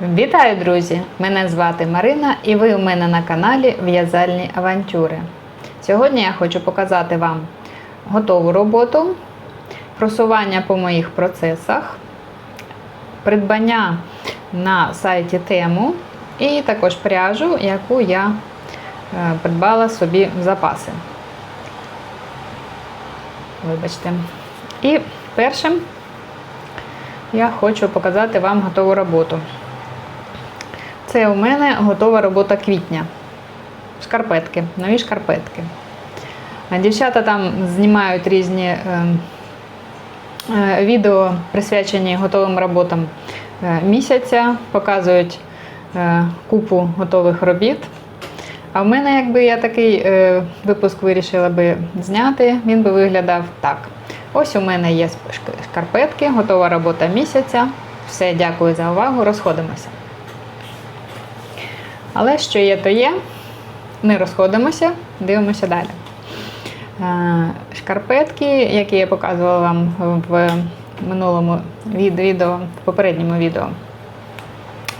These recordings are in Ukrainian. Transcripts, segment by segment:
Вітаю, друзі! Мене звати Марина і ви у мене на каналі В'язальні авантюри. Сьогодні я хочу показати вам готову роботу, просування по моїх процесах, придбання на сайті тему і також пряжу, яку я е, придбала собі в запаси. Вибачте. І першим я хочу показати вам готову роботу. Це у мене готова робота квітня. Шкарпетки, нові шкарпетки. Дівчата там знімають різні е, е, відео, присвячені готовим роботам е, місяця, показують е, купу готових робіт. А в мене, якби я такий е, випуск вирішила би зняти, він би виглядав так. Ось у мене є шкарпетки, готова робота місяця. Все, дякую за увагу, розходимося. Але що є, то є. Не розходимося, дивимося далі. Е, Шкарпетки, які я показувала вам в минулому від- відео, в попередньому відео,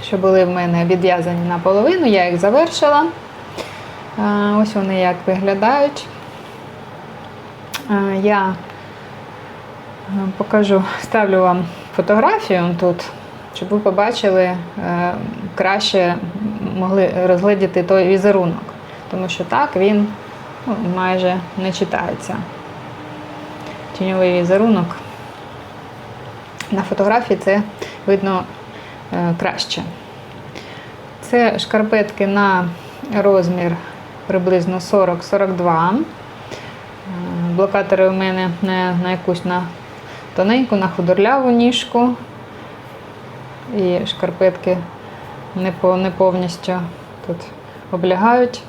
що були в мене відв'язані наполовину, я їх завершила. Е, Ось вони як виглядають. Е, Я покажу, ставлю вам фотографію тут, щоб ви побачили краще могли розглядіти той візерунок. Тому що так він ну, майже не читається. Тіньовий візерунок. На фотографії це видно е, краще. Це шкарпетки на розмір приблизно 40-42. Е, Блокатори у мене на, на якусь на тоненьку, на худорляву ніжку. І шкарпетки не, по, не повністю тут облягають.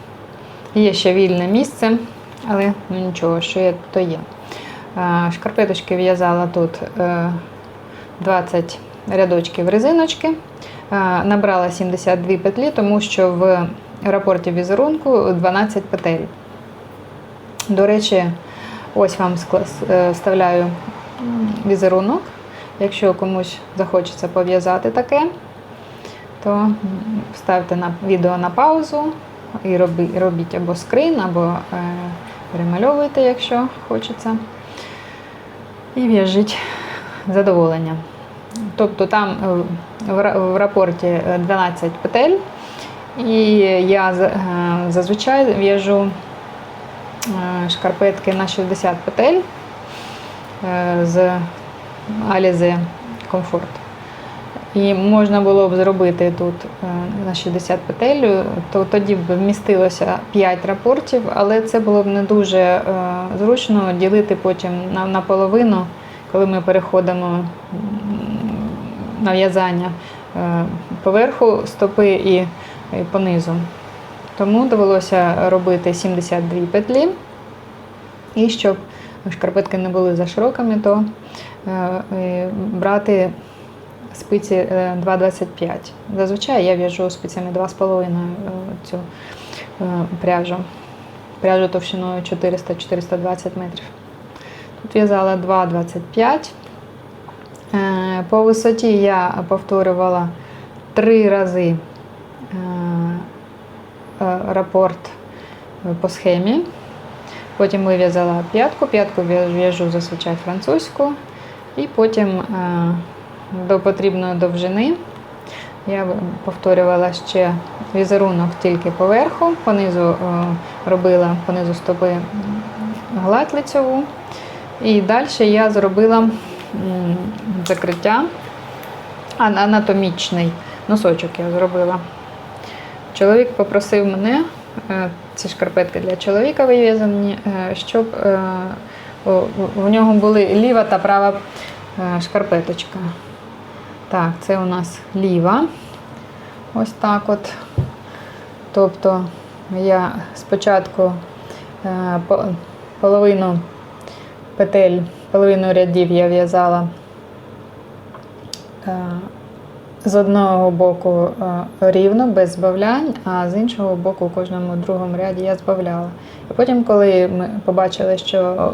Є ще вільне місце, але ну нічого, що є, то є. Е, Шкарпеточки в'язала тут е, 20 рядочків резиночки. Е, Набрала 72 петлі, тому що в рапорті візерунку 12 петель. До речі, ось вам е, вставляю візерунок. Якщо комусь захочеться пов'язати таке, то ставте на відео на паузу і робі- робіть або скрин, або е, перемальовуйте, якщо хочеться. І в'яжіть задоволення. Тобто там е, в рапорті е, 12 петель, і я е, зазвичай в'яжу е, шкарпетки на 60 петель е, з Алізи Комфорт. І можна було б зробити тут е, на 60 петель, то тоді б вмістилося 5 рапортів, але це було б не дуже е, зручно ділити потім на, на половину, коли ми переходимо м, на в'язання е, поверху стопи і, понизу. Тому довелося робити 72 петлі. І щоб шкарпетки не були за широкими, то брати спиці е, 2,25. Зазвичай я в'яжу спицями 2,5 е, цю е, пряжу. Пряжу товщиною 400-420 метрів. Тут в'язала 2,25. Е, По висоті я повторювала три рази е, е, рапорт по схемі. Потім вив'язала п'ятку, п'ятку в'яжу зазвичай французьку. І потім е, до потрібної довжини я повторювала ще візерунок тільки поверху, понизу е, робила понизу стопи гладь лицьову. І далі я зробила закриття, анатомічний носочок я зробила. Чоловік попросив мене, е, ці шкарпетки для чоловіка вив'язані, е, щоб в нього були ліва та права шкарпеточка. Так, це у нас ліва. Ось так от. Тобто я спочатку е, половину петель, половину рядів я в'язала е, з одного боку е, рівно, без збавлянь, а з іншого боку, у кожному другому ряді я збавляла. І потім, коли ми побачили, що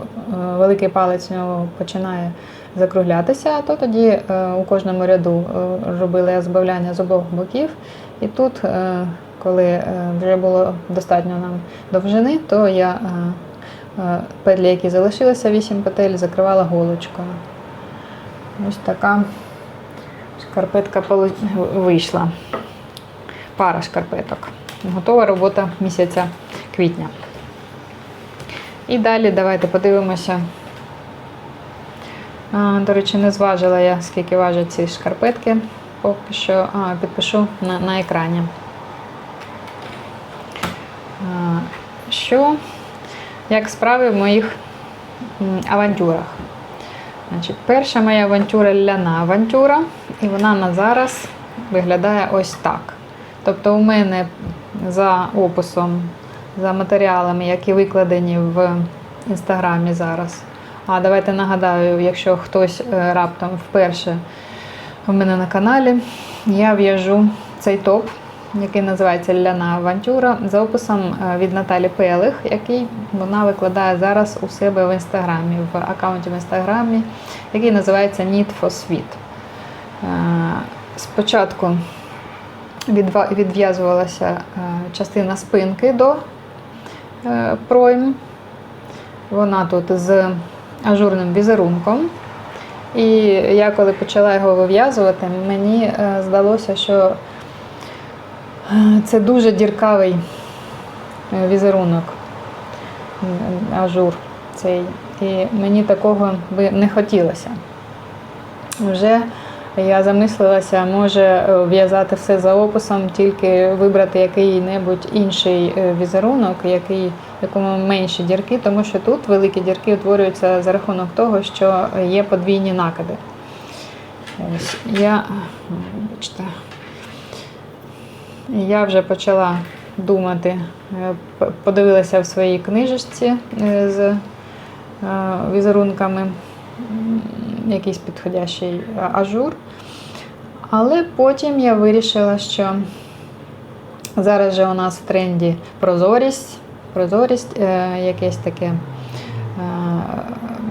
великий палець у нього починає закруглятися, то тоді е, у кожному ряду е, робили я збавляння з обох боків. І тут, е, коли вже було достатньо нам довжини, то я петлі, які залишилися, 8 петель, закривала голочкою. Ось така шкарпетка вийшла. Пара шкарпеток. Готова робота місяця квітня. І далі давайте подивимося. До речі, не зважила я, скільки важать ці шкарпетки. Поки що підпишу на, на екрані. Що, як справи в моїх авантюрах? Значить, перша моя авантюра ляна авантюра, і вона на зараз виглядає ось так. Тобто, у мене за описом, за матеріалами, які викладені в інстаграмі зараз. А давайте нагадаю, якщо хтось е, раптом вперше у мене на каналі, я в'яжу цей топ, який називається Ляна Авантюра, за описом е, від Наталі Пелих, який вона викладає зараз у себе в інстаграмі, в аккаунті в інстаграмі, який називається Need for Sweet. Е, Спочатку відв'язувалася частина спинки до пройм. Вона тут з ажурним візерунком. І я коли почала його вив'язувати, мені е, здалося, що е, це дуже діркавий е, візерунок, ажур цей. І мені такого би не хотілося. Вже я замислилася, може е, в'язати все за описом, тільки вибрати який-небудь інший е, візерунок, який, якому менші дірки, тому що тут великі дірки утворюються за рахунок того, що є подвійні накиди. Ось я, вибачте, я вже почала думати, е, подивилася в своїй книжечці з візерунками якийсь підходящий ажур. Але потім я вирішила, що зараз же у нас в тренді прозорість, прозорість, е, якесь таке е,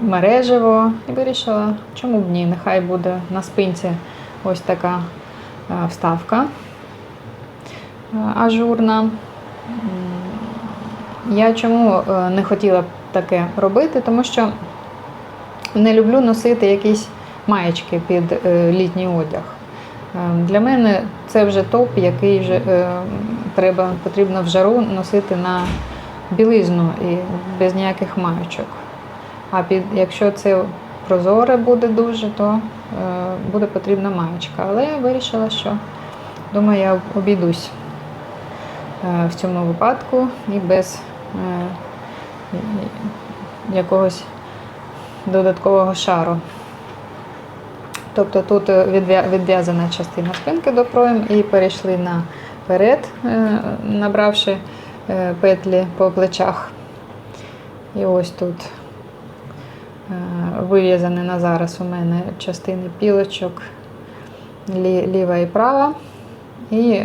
мережево. І вирішила, чому б ні, нехай буде на спинці ось така е, вставка е, ажурна. Я чому е, не хотіла таке робити, тому що не люблю носити якісь маєчки під е, літній одяг. Е, Для мене це вже топ, який вже е, треба, потрібно в жару носити на білизну і без ніяких маєчок. А під, якщо це прозоре буде дуже, то е, буде потрібна маєчка. Але я вирішила, що думаю, я обійдусь в цьому випадку і без якогось додаткового шару. Тобто тут е, відв'язана частина спинки до пройм і перейшли наперед, е, набравши е, петлі по плечах. І ось тут вив'язані на зараз у мене частини пілочок ліва і права. І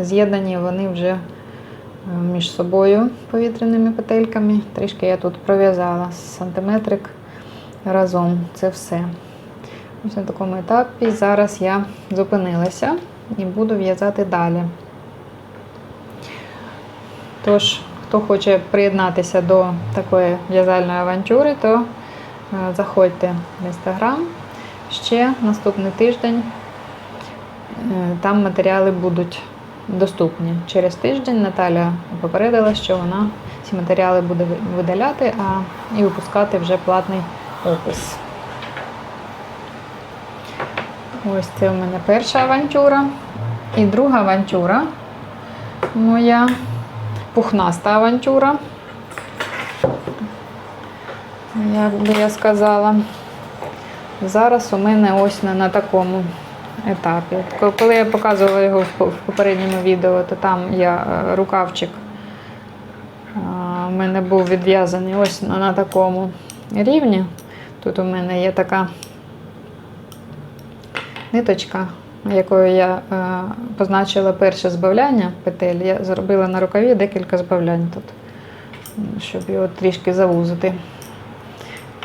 з'єднані вони вже між собою повітряними петельками. Трішки я тут пров'язала сантиметрик разом. Це все. Ось на такому етапі. Зараз я зупинилася і буду в'язати далі. Тож, хто хоче приєднатися до такої в'язальної авантюри, то е, заходьте в інстаграм. Ще наступний тиждень е, там матеріали будуть доступні. Через тиждень Наталя попередила, що вона ці матеріали буде видаляти а, і випускати вже платний опис. Ось це у мене перша авантюра. І друга авантюра моя пухнаста авантюра. Як би я сказала. Зараз у мене ось на, такому етапі. Коли я показувала його в попередньому відео, то там я е, рукавчик у мене був відв'язаний ось на такому рівні. Тут у мене є така ниточка, якою я е, позначила перше збавляння петель. Я зробила на рукаві декілька збавлянь тут, щоб його трішки завузити.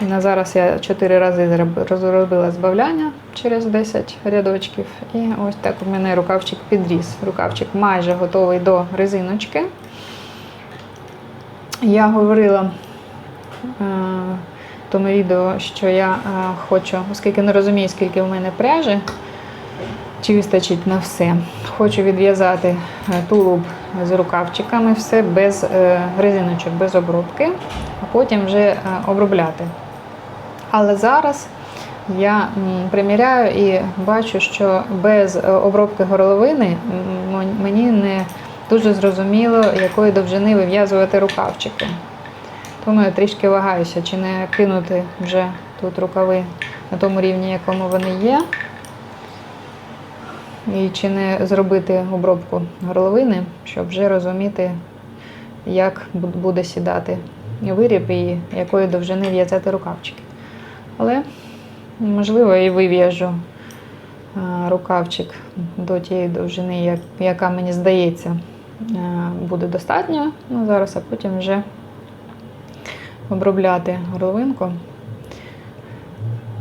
І На зараз я 4 рази розробила збавляння через 10 рядочків. І ось так у мене рукавчик підріс. Рукавчик майже готовий до резиночки. Я говорила е, тому відео, що я е, хочу, оскільки не розумію, скільки в мене пряжі, чи вистачить на все. Хочу відв'язати е, тулуб з рукавчиками, все без е, резиночок, без обробки, а потім вже обробляти. Але зараз я приміряю і бачу, що без обробки горловини мені не дуже зрозуміло, якої довжини вив'язувати рукавчики. Тому я трішки вагаюся, чи не кинути вже тут рукави на тому рівні, якому вони є. І чи не зробити обробку горловини, щоб вже розуміти, як буде сідати виріб і якої довжини в'язати рукавчики. Але, можливо, і вив'яжу рукавчик до тієї довжини, яка мені здається буде достатньо ну, зараз, а потім вже обробляти горловинку,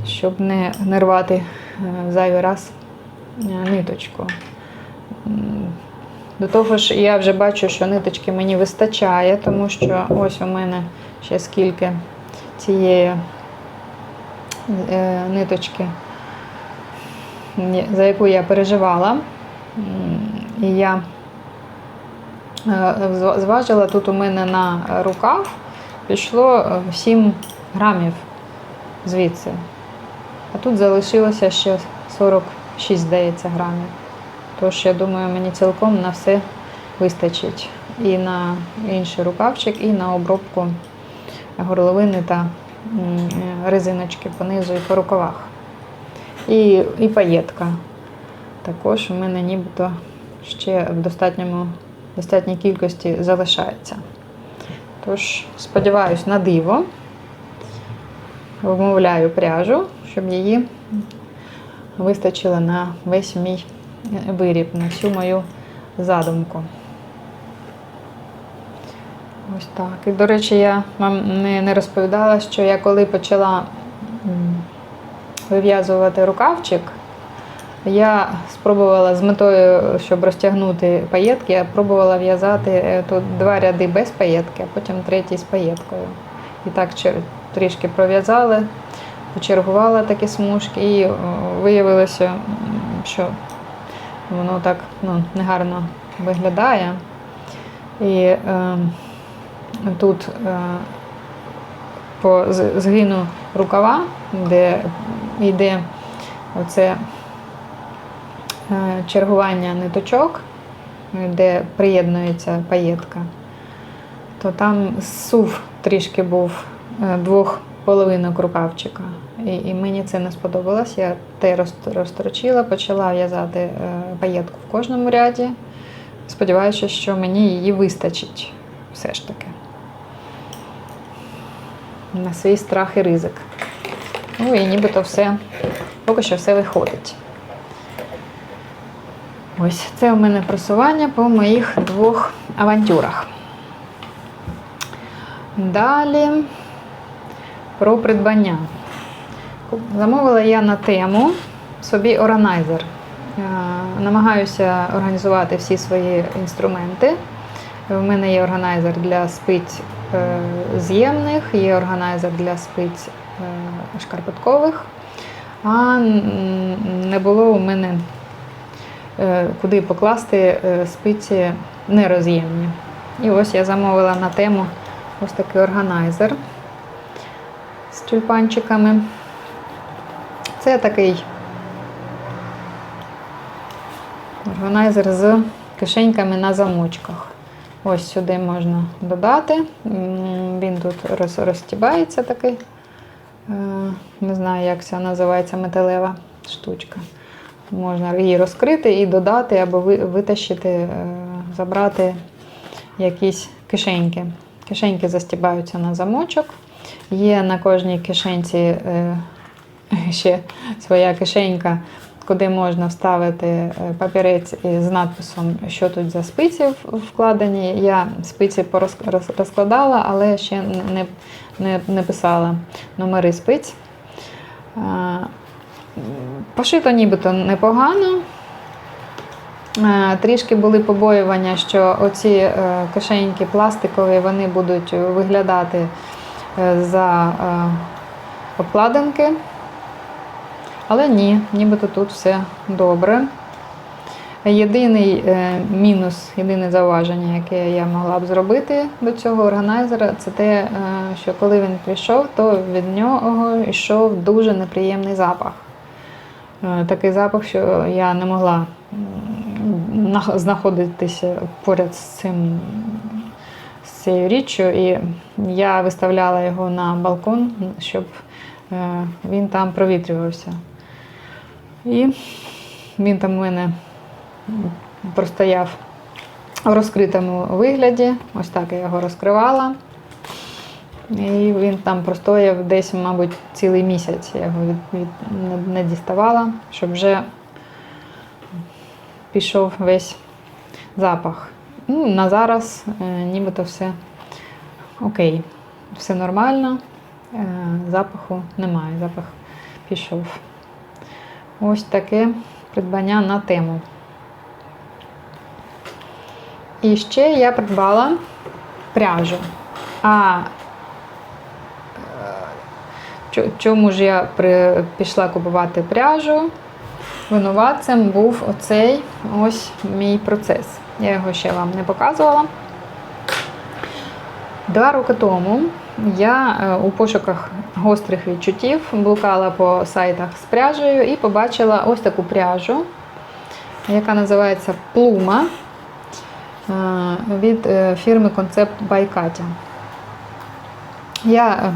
щоб не, не рвати е, зайвий раз е, ниточку. До того ж, я вже бачу, що ниточки мені вистачає, тому що ось у мене ще скільки цієї е, ниточки, за яку я переживала. І я зважила тут у мене на рукав пішло е, 7 грамів звідси. А тут залишилося ще 46, здається, грамів. Тож, я думаю, мені цілком на все вистачить. І на інший рукавчик, і на обробку горловини та е, резиночки по низу і по рукавах. І, і паєтка. Також у мене нібито ще в достатньому, достатній кількості залишається. Тож, сподіваюсь, на диво. Вмовляю пряжу, щоб її вистачило на весь мій виріб, на всю мою задумку. Ось так. І, до речі, я вам не розповідала, що я коли почала вив'язувати рукавчик, я спробувала з метою, щоб розтягнути паєтки, я пробувала в'язати е, тут два ряди без паєтки, а потім третій з паєткою. І так трішки пров'язали, почергувала такі смужки, і виявилося, що воно так ну, негарно виглядає. І е, тут е, по згину рукава, де йде оце чергування ниточок, де приєднується паєтка, то там сув трішки був е, двох половинок рукавчика. І, і мені це не сподобалось. Я те роз- розстрочила, почала в'язати е, паєтку в кожному ряді. Сподіваюся, що мені її вистачить все ж таки. На свій страх і ризик. Ну і нібито все, поки що все виходить. Ось це у мене просування по моїх двох авантюрах. Далі про придбання. Замовила я на тему собі органайзер. Е, Намагаюся організувати всі свої інструменти. В мене є органайзер для спиць е, з'ємних, є органайзер для спиць е, шкарпеткових, а не було у мене куди покласти е, спиці нероз'ємні. І ось я замовила на тему ось такий органайзер з тюльпанчиками. Це такий органайзер з кишеньками на замочках. Ось сюди можна додати. Він тут роз, розтібається такий. Е, Не знаю, як це називається металева штучка. Можна її розкрити і додати або витащити, е, забрати якісь кишеньки. Кишеньки застібаються на замочок. Є на кожній кишенці е, ще своя кишенька, куди можна вставити е, папірець із надписом, що тут за спиці вкладені. Я спиці розкладала, але ще не, не, не писала номери спиць. Пошито нібито непогано. Е, Трішки були побоювання, що оці е, кишеньки пластикові вони будуть виглядати е, за обкладинки. Але ні, нібито тут все добре. Єдиний мінус, єдине зауваження, яке я могла б зробити до цього органайзера, це те, що коли він прийшов, то від нього йшов дуже неприємний запах. Е, Такий запах, що я не могла знаходитися поряд з цим з цією річчю, і я виставляла його на балкон, щоб е, він там провітрювався. І він там у мене простояв в розкритому вигляді. Ось так я його розкривала. І він там простояв десь, мабуть, цілий місяць. Я його від, від, не, не діставала, щоб вже пішов весь запах. Ну, на зараз е, нібито все окей, все нормально, е, запаху немає, запах пішов. Ось таке придбання на тему. І ще я придбала пряжу. А чому ж я при, пішла купувати пряжу? Винуватцем був оцей ось мій процес. Я його ще вам не показувала. Два роки тому я е, у пошуках гострих відчуттів блукала по сайтах з пряжею і побачила ось таку пряжу, яка називається Плума е, від е, фірми by Katya. Я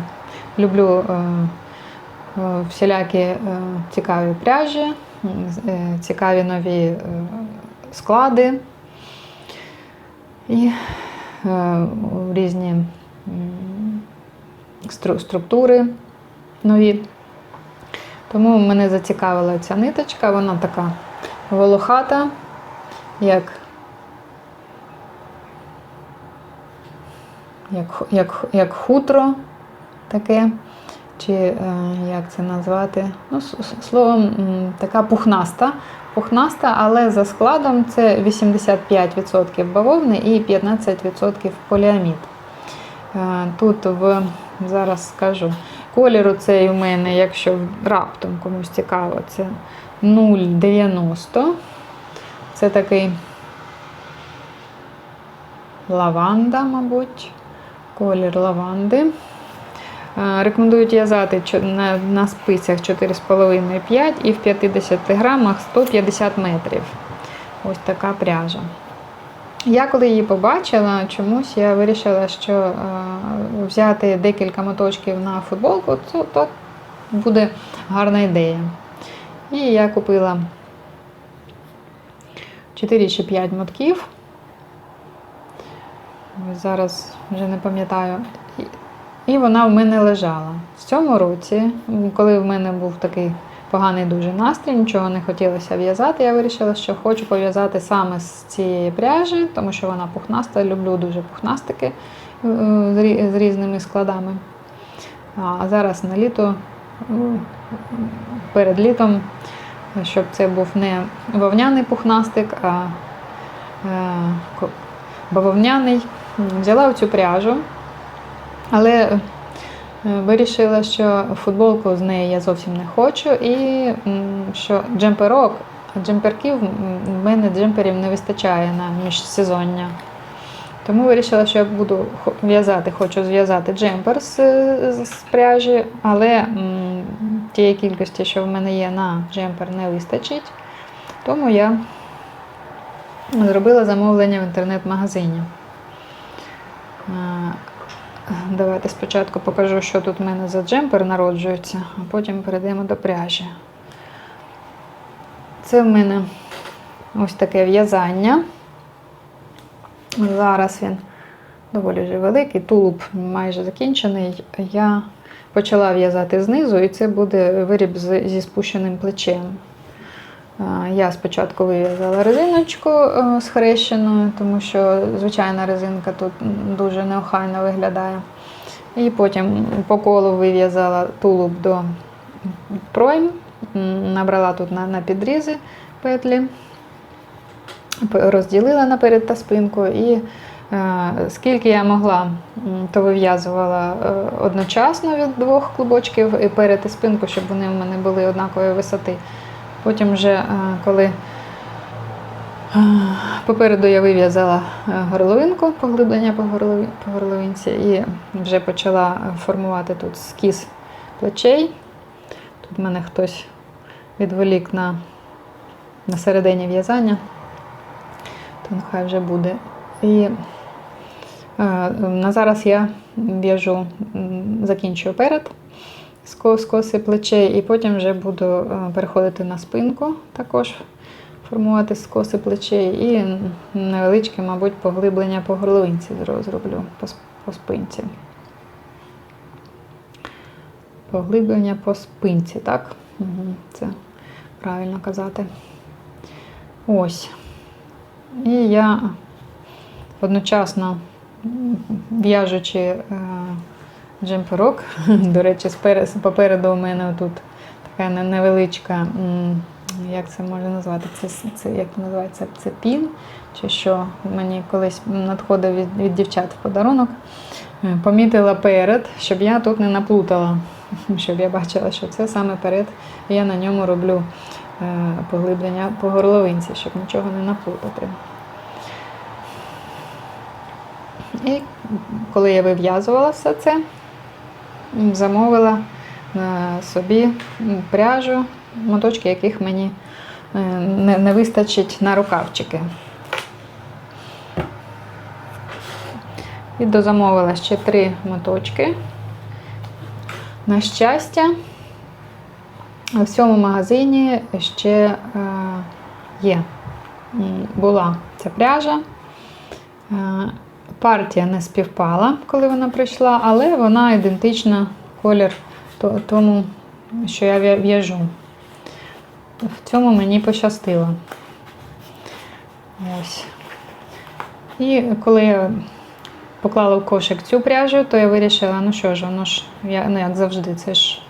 люблю е, е, всілякі е, цікаві пряжі, цікаві нові склади і різні структури нові. Тому мене зацікавила ця ниточка, вона така волохата, як, як, як, як хутро таке, чи е, як це назвати? Ну, словом, така пухнаста. Пухнаста, але за складом це 85% бавовни і 15% поліамід. Е, Тут в зараз скажу. Колір цей у мене, якщо раптом комусь цікаво, це 0,90. Це такий лаванда, мабуть. Колір лаванди. Е, Рекомендують в'язати на, спицях 4,5-5 і в 50 грамах 150 метрів. Ось така пряжа. Я коли її побачила, чомусь я вирішила, що е, взяти декілька моточків на футболку, то, то буде гарна ідея. І я купила 4 чи 5 мотків. Зараз вже не пам'ятаю. І- вона в мене лежала. В цьому році, коли в мене був такий поганий дуже настрій, нічого не хотілося в'язати, я вирішила, що хочу пов'язати саме з цієї пряжі, тому що вона пухнаста, люблю дуже пухнастики е, з різними складами. А зараз на літо, перед літом, щоб це був не вовняний пухнастик, а е, бавовняний. Взяла цю пряжу, але е, вирішила, що футболку з неї я зовсім не хочу, і що джемперок, джемперків в мене джемперів не вистачає на міжсезоння. Тому вирішила, що я буду в'язати, хочу зв'язати джемпер з, з з пряжі, але м, тієї кількості, що в мене є на джемпер, не вистачить. Тому я зробила замовлення в інтернет-магазині. Давайте спочатку покажу, що тут в мене за джемпер народжується, а потім перейдемо до пряжі. Це в мене ось таке в'язання. Зараз він доволі вже великий, тулуб майже закінчений. Я почала в'язати знизу, і це буде виріб зі спущеним плечем. Я спочатку вив'язала резиночку е, схрещеною, тому що звичайна резинка тут дуже неохайно виглядає. І потім по колу вив'язала тулуб до пройм, набрала тут на, на підрізи петлі, розділила наперед та спинку і е, скільки я могла, то вив'язувала е, одночасно від двох клубочків і перед і спинку, щоб вони в мене були однакової висоти. Потім вже е, коли е, попереду я вив'язала е, горловинку, поглиблення по, горловинці, і вже почала формувати тут скіз плечей. Тут мене хтось відволік на, на середині в'язання, то нехай вже буде. І на зараз я в'яжу, закінчую перед скоси плечей, і потім вже буду е, переходити на спинку, також формувати скоси плечей, і невеличке, мабуть, поглиблення по горловинці зро- зроблю по, спинці. Поглиблення по спинці, так? Угу, це правильно казати. Ось. І я одночасно в'яжучи е, джемперок, до речі, попереду у мене тут така невеличка, як це можна назвати? Це, це як називається? Це пін, чи що мені колись надходив від, від дівчат в подарунок. Е, Помітила перед, щоб я тут не наплутала, щоб я бачила, що це саме перед. Я на ньому роблю е, поглиблення по горловинці, щоб нічого не наплутати. І коли я вив'язувала все це, замовила е, собі пряжу, моточки, яких мені е, не, вистачить на рукавчики. І дозамовила ще три моточки. На щастя, в цьому магазині ще е, є, була ця пряжа. Партія не співпала, коли вона прийшла, але вона ідентична колір тому, що я в'яжу. В цьому мені пощастило. Ось. І коли я поклала в кошик цю пряжу, то я вирішила, ну що ж, воно ж, я, ну як завжди, це ж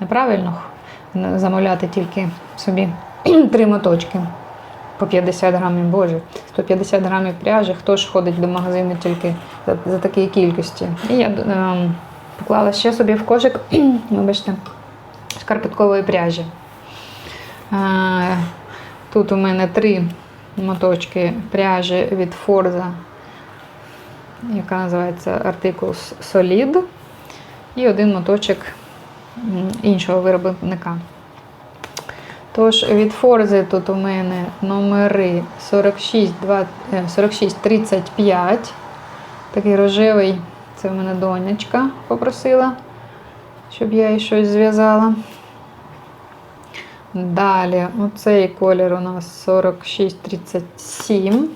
неправильно замовляти тільки собі три моточки по 50 грамів, боже, 150 грамів пряжі, хто ж ходить до магазину тільки за, за такої кількості. І я ем, поклала ще собі в кошик, вибачте, шкарпеткової пряжі. Е, тут у мене три моточки пряжі від Forza, яка називається артикул Solid, і один моточок іншого виробника. Тож від Форзи тут у мене номери 46, 2, е, 46 35. Такий рожевий, це в мене донечка попросила, щоб я їй щось зв'язала. Далі, оцей колір у нас 46 37.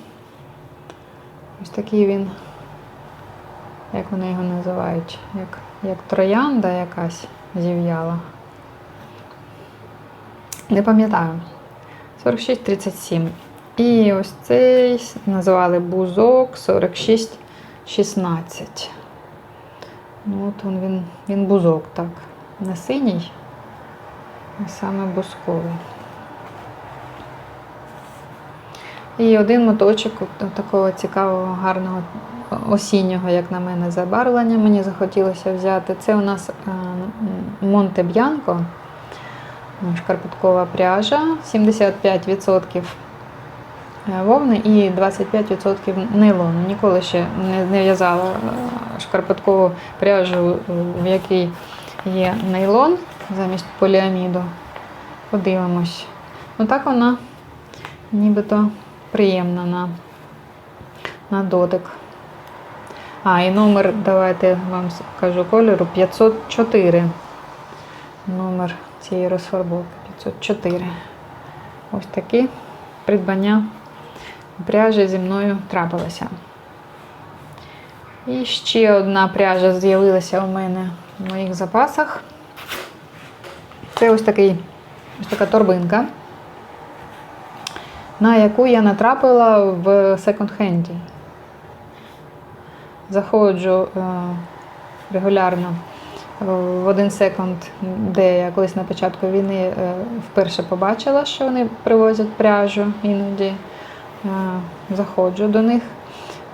Ось такий він, як вони його називають, як, як троянда якась зів'яла. Не пам'ятаю. 46-37. І ось цей називали бузок 46-16. Ну, от він, він, він бузок, так. Не синій, а саме бузковий. І один моточок такого цікавого, гарного осіннього, як на мене, забарвлення. Мені захотілося взяти. Це у нас Монте Б'янко шкарпеткова пряжа, 75% вовни і 25% нейлону. Ніколи ще не, в'язала е, шкарпеткову пряжу, в якій є нейлон замість поліаміду. Подивимось. Ну так вона нібито приємна на, на дотик. А, і номер, давайте вам скажу кольору 504. Номер цієї розфарбовки 504. Ось такі придбання пряжі зі мною трапилося. І ще одна пряжа з'явилася у мене в моїх запасах. Це ось такий ось така торбинка. на яку я натрапила в секонд-хенді. Заходжу е, регулярно в один секонд, де я колись на початку війни е, вперше побачила, що вони привозять пряжу іноді. Е, Заходжу до них.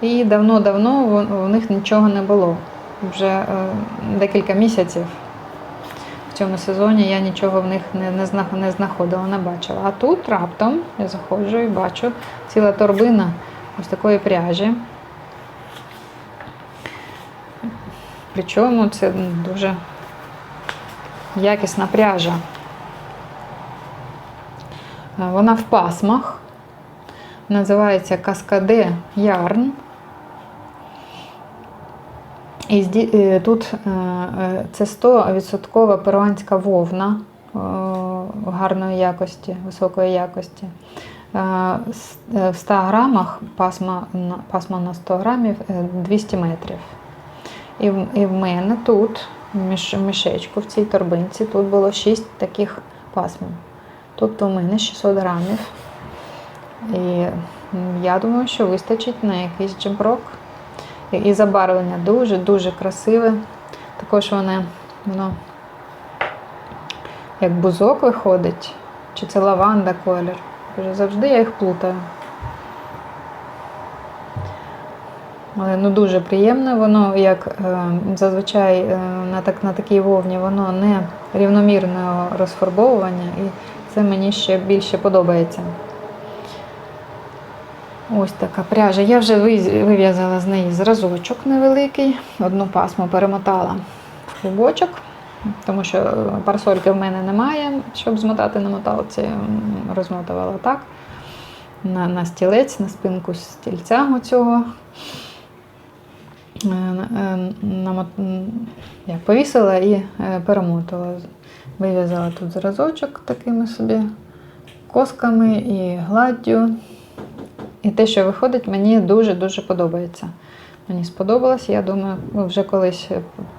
І давно-давно в- них нічого не було. Вже е, декілька місяців в цьому сезоні я нічого в них не знаходила, не бачила. А тут раптом я заходжу і бачу ціла торбина ось такої пряжі. Причому це дуже якісна пряжа. Е, Вона в пасмах. Називається Каскаде Ярн. І е, тут е, це 100% перуанська вовна гарної якості, високої якості. В 100 грамах пасма, пасма на 100 грамів е, 200 метрів. І в, і в мене тут, в мішечку, в цій торбинці, тут було 6 таких пасм. Тобто у мене 600 грамів. І я думаю, що вистачить на якийсь джемпрок. І, і забарвлення дуже-дуже красиве. Також воно, воно як бузок виходить, чи це лаванда колір. Завжди я їх плутаю. Але ну дуже приємне, воно як е, зазвичай е, на, так, на такій вовні, воно не рівномірного розфарбовування, і це мені ще більше подобається. Ось така пряжа. Я вже вив'язала з неї зразочок невеликий, одну пасму перемотала в клубочок, тому що е, парасольки в мене немає, щоб змотати на моталці, розмотувала так. На, на стілець, на спинку стільця оцього. Е, е, як повісила і е, перемотала. Вив'язала тут зразочок такими собі косками і гладдю. І те, що виходить, мені дуже-дуже подобається. Мені сподобалось. Я думаю, ну, вже колись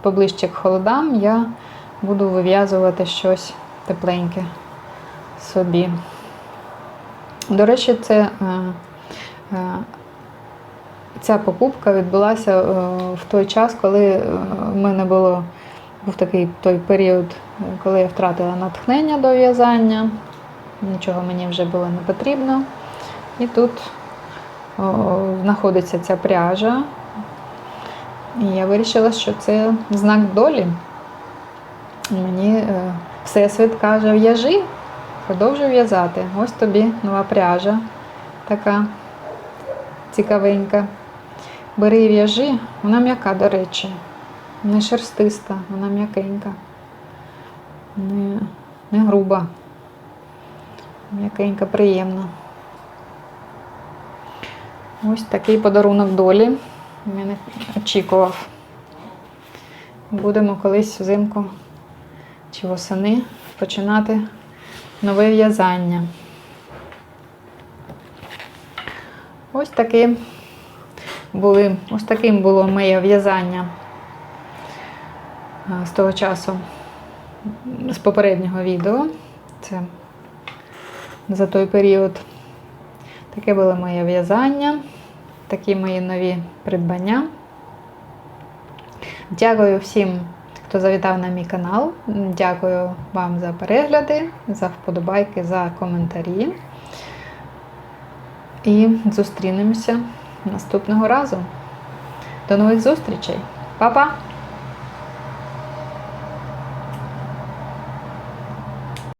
поближче к холодам я буду вив'язувати щось тепленьке собі. До речі, це, ця покупка відбулася е, в той час, коли е, в мене було був такий той період, коли я втратила натхнення до в'язання. Нічого мені вже було не потрібно. І тут знаходиться ця пряжа. І я вирішила, що це знак долі. Мені е, Всесвіт каже, в'яжи, продовжуй в'язати. Ось тобі нова пряжа, така цікавенька. Бери і в'яжи, вона м'яка, до речі, не шерстиста, вона м'якенька, не, не груба, м'якенька, приємна. Ось такий подарунок долі. Я не очікував. Будемо колись взимку чи восени починати нове в'язання. Ось такі були, ось таким було моє в'язання е, з того часу, з попереднього відео. Це за той період. Таке було моє в'язання, такі мої нові придбання. Дякую всім, хто завітав на мій канал. Дякую вам за перегляди, за вподобайки, за коментарі. І зустрінемося наступного разу. До нових зустрічей. Па-па!